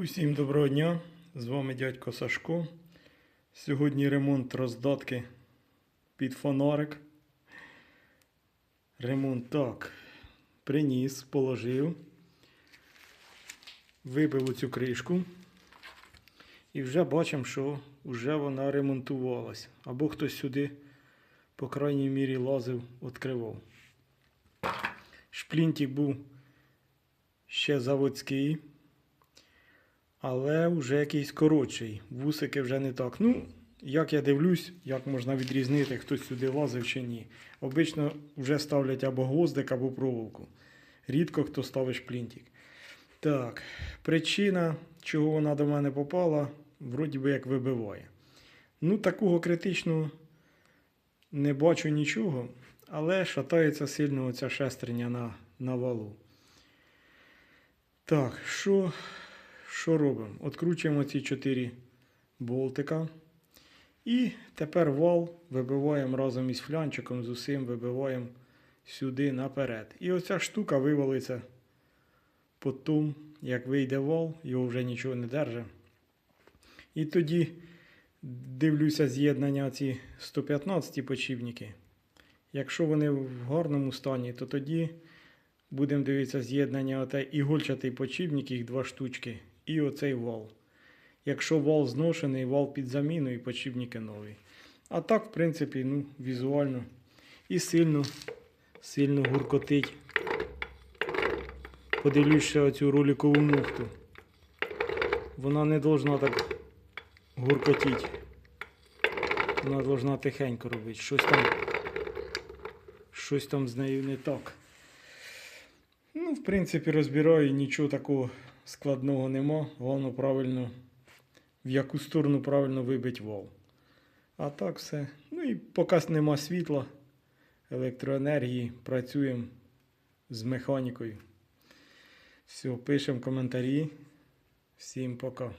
Усім доброго дня! З вами дядько Сашко. Сьогодні ремонт роздатки під фонарик. Ремонт так. Приніс, положив, вибив цю кришку. І вже бачимо, що вже вона ремонтувалась. Або хтось сюди, по крайній мірі, лазив, відкривав. Шплінтик був ще заводський але вже якийсь коротший. Вусики вже не так. Ну, як я дивлюсь, як можна відрізнити, хтось сюди лазив чи ні. Обично вже ставлять або гвоздик, або проволоку. Рідко хто ставить шплінтик. Так, причина, чого вона до мене попала, вроді би як вибиває. Ну, такого критичного не бачу нічого, але шатається сильно оця шестерня на, на валу. Так, що що робимо? Откручуємо ці 4 болтика. І тепер вал вибиваємо разом із флянчиком, з усім вибиваємо сюди наперед. І оця штука вивалиться потім, як вийде вал, його вже нічого не держить. І тоді дивлюся з'єднання ці 115 почівники. Якщо вони в гарному стані, то тоді будемо дивитися з'єднання ігольчатий почівник, їх два штучки, і оцей вал. Якщо вал зношений, вал під заміну і почівники нові. А так, в принципі, ну, візуально і сильно, сильно гуркотить. Подивлюсь ще оцю роликову муфту. Вона не должна так гуркотіти. Вона должна тихенько робити. Щось там, щось там з нею не так. Ну, в принципі, розбираю, нічого такого складного нема. Головне правильно, в яку сторону правильно вибить вал. А так все. Ну і поки нема світла, електроенергії, працюємо з механікою. Все, пишемо коментарі. Всім пока.